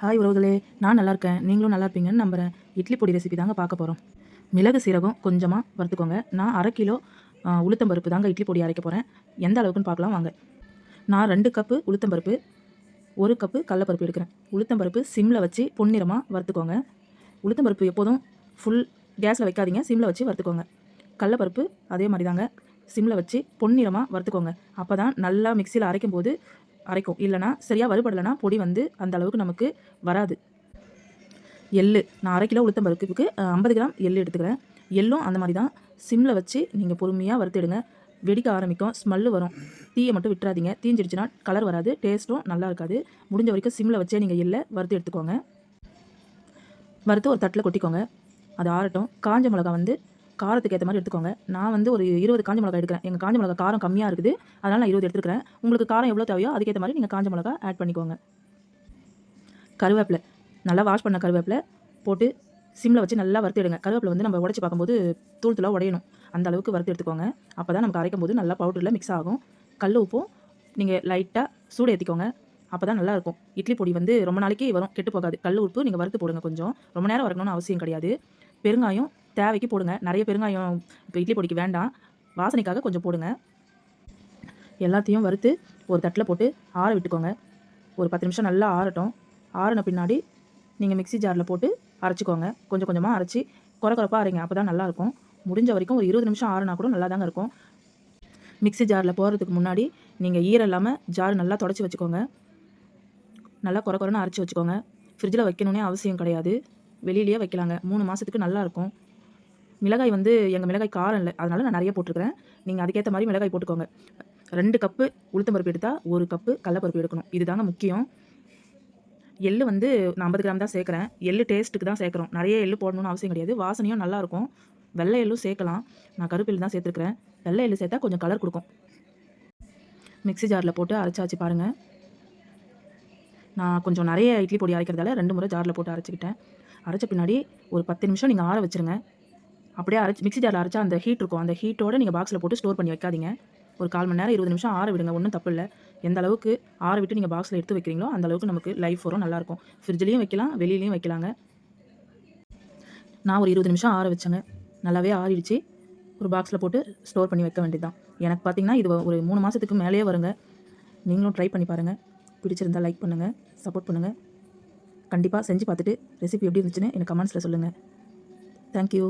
Hi உறவுகளே நான் நல்லா இருக்கேன் நீங்களும் நல்லா இருப்பீங்கன்னு நம்புகிறேன் இட்லி பொடி ரெசிபி தாங்க பார்க்க போகிறோம் மிளகு சீரகம் கொஞ்சமாக வறுத்துக்கோங்க. நான் அரை கிலோ உளுத்தம் உளுத்தம்பருப்பு தாங்க இட்லி பொடி அரைக்க போகிறேன் எந்த அளவுக்குன்னு பார்க்கலாம் வாங்க. நான் ரெண்டு கப்பு உளுத்தம்பருப்பு ஒரு கப்பு கடலப்பருப்பு எடுக்கிறேன். உளுத்தம்பருப்பு சிம்மில் வச்சு பொன்னிறமாக வறுத்துக்கோங்க. உளுத்தம்பருப்பு எப்போதும் ஃபுல் கேஸில் வைக்காதீங்க. சிம்மில் வச்சு வறுத்துக்கோங்க. கடலப்பருப்பு அதே மாதிரி தாங்க. சிம்மில் வச்சு பொன்னிறமாக வறுத்துக்கோங்க. அப்போ தான் நல்லா மிக்சியில் அரைக்கும் போது அரைக்கும். இல்லைனா சரியாக வறுபடலைன்னா பொடி வந்து அந்த அளவுக்கு நமக்கு வராது. எள்ளு. நான் அரை கிலோ உளுத்தம் பருப்புக்கு ஐம்பது கிராம் எள்ளு எடுத்துக்கிறேன். எள்ளும் அந்த மாதிரி தான். சிம்மில் வச்சு நீங்கள் பொறுமையாக வறுத்துடுங்க. வெடிக்க ஆரம்பிக்கும். ஸ்மெல்லு வரும். தீயை மட்டும் விட்டுறாதீங்க. தீஞ்சிடுச்சுன்னா கலர் வராது. டேஸ்ட்டும் நல்லா இருக்காது. முடிஞ்ச வரைக்கும் சிம்மில் வச்சே நீங்கள் எள்ளை வறுத்து எடுத்துக்கோங்க. வறுத்து ஒரு தட்டில் கொட்டிக்கோங்க. அது ஆறட்டும். காஞ்ச மிளகா வந்து காரத்துக்கு ஏற்ற மாதிரி எடுத்துக்கோங்க. நான் வந்து ஒரு இருபது காஞ்ச மிளகா எடுக்கிறேன். எங்கள் காஞ்ச மிளகா காரம் கம்மியாக இருக்குது. அதனால் நான் இருபது எடுத்துக்கிறேன். உங்களுக்கு காரம் எவ்வளோ தேவையோ அதுக்கேற்ற மாதிரி நீங்கள் காஞ்ச மிளகா ஆட் பண்ணிக்கோங்க. கருவேப்பிலை. நல்லா வாஷ் பண்ண கருவேப்பிலை போட்டு சிம்மில் வச்சு நல்லா வறுத்து எடுங்க. கருவேப்பிலை வந்து நம்ம உடச்சி பார்க்கும்போது தூள் தூளாக உடையணும். அந்த அளவுக்கு வறுத்து எடுத்துக்கோங்க. அப்போ தான் நமக்கு அரைக்கும் போது நல்லா பவுடரில் மிக்ஸ் ஆகும். கல் உப்பும் நீங்கள் லைட்டாக சூடு ஏற்றிக்கோங்க அப்போ தான் நல்லாயிருக்கும் இட்லி பொடி வந்து ரொம்ப நாளைக்கு வரும். கெட்டு போகாது. கல் உப்பு நீங்கள் வறுத்து போடுங்க கொஞ்சம். ரொம்ப நேரம் வரணும்னு அவசியம் கிடையாது. பெருங்காயம் தேவைக்கு போடுங்க. நிறைய பெருங்காயம் இப்போ இட்லி பொடிக்கு வேண்டாம். வாசனைக்காக கொஞ்சம் போடுங்க. எல்லாத்தையும் வறுத்து ஒரு தட்டில் போட்டு ஆற விட்டுக்கோங்க. ஒரு பத்து நிமிஷம் நல்லா ஆறட்டும். ஆறின பின்னாடி நீங்கள் மிக்ஸி ஜாரில் போட்டு அரைச்சிக்கோங்க. கொஞ்சம் கொஞ்சமாக அரைச்சி குறை குறைப்பாக அரைங்க. அப்போ தான் நல்லாயிருக்கும் முடிஞ்ச வரைக்கும் ஒரு இருபது நிமிஷம் ஆறுனா கூட நல்லா தாங்க இருக்கும். மிக்ஸி ஜாரில் போகிறதுக்கு முன்னாடி நீங்கள் ஈரம் இல்லாமல் ஜார் நல்லா தொடச்சி வச்சுக்கோங்க. நல்லா குறை குறைன்னு அரைச்சி வச்சுக்கோங்க. ஃப்ரிட்ஜில் வைக்கணுன்னே அவசியம் கிடையாது. வெளியிலேயே வைக்கலாங்க. மூணு மாதத்துக்கு நல்லாயிருக்கும் மிளகாய் வந்து எங்கள் மிளகாய் காரம் இல்லை. அதனால் நான் நிறைய போட்டிருக்கிறேன். நீங்கள் அதுக்கேற்ற மாதிரி மிளகாய் போட்டுக்கோங்க. ரெண்டு கப்பு உளுத்தம்பருப்பு எடுத்தால் ஒரு கப்பு கடலப்பருப்பு எடுக்கணும். இதுதாங்க முக்கியம். எள்ளு வந்து நான் ஐம்பது கிராம் தான் சேர்க்குறேன். எள்ளு டேஸ்ட்டுக்கு தான் சேர்க்குறோம். நிறைய எள்ளு போடணும்னு அவசியம் கிடையாது. வாசனையும் நல்லாயிருக்கும் வெள்ளை எள்ளும் சேர்க்கலாம். நான் கருப்பு எள்ளு தான் சேர்த்துருக்கிறேன். வெள்ளை எள்ளு சேர்த்தா கொஞ்சம் கலர் கொடுக்கும். மிக்ஸி ஜாரில் போட்டு அரைச்சாச்சு பாருங்கள் நான் கொஞ்சம் நிறைய இட்லி பொடி அரைக்கிறதால ரெண்டு முறை ஜாரில் போட்டு அரைச்சிக்கிட்டேன். அரைச்ச பின்னாடி ஒரு பத்து நிமிஷம் நீங்கள் ஆற வச்சுருங்க. அப்படியே அரைச்சி மிக்ஸி ஜாரில் அரைச்சா அந்த ஹீட் இருக்கும். அந்த ஹீட்டோட நீங்கள் பாக்ஸில் போட்டு ஸ்டோர் பண்ணி வைக்காதீங்க. ஒரு கால் மணி நேரம் இருபது நிமிஷம் ஆற விடுங்க. ஒன்றும் தப்பு இல்லை எந்த அளவுக்கு ஆற விட்டு நீங்கள் பாக்ஸில் எடுத்து வைக்கிறீங்களோ அந்த அளவுக்கு நமக்கு லைஃப் வரும். நல்லாயிருக்கும் ஃப்ரிட்ஜ்லேயும் வைக்கலாம் வெளியிலையும் வைக்கலாங்க. நான் ஒரு இருபது நிமிஷம் ஆற வச்சேங்க. நல்லாவே ஆறிடுச்சு. ஒரு பாக்ஸில் போட்டு ஸ்டோர் பண்ணி வைக்க வேண்டியதுதான். எனக்கு பார்த்தீங்கன்னா இது ஒரு மூணு மாதத்துக்கு மேலேயே வருங்க. நீங்களும் ட்ரை பண்ணி பாருங்கள் பிடிச்சிருந்தா லைக் பண்ணுங்கள் சப்போர்ட் பண்ணுங்கள் கண்டிப்பாக செஞ்சு பார்த்துட்டு ரெசிபி எப்படி இருந்துச்சுன்னு எனக்கு கமெண்ட்ஸில் சொல்லுங்கள் தேங்க்யூ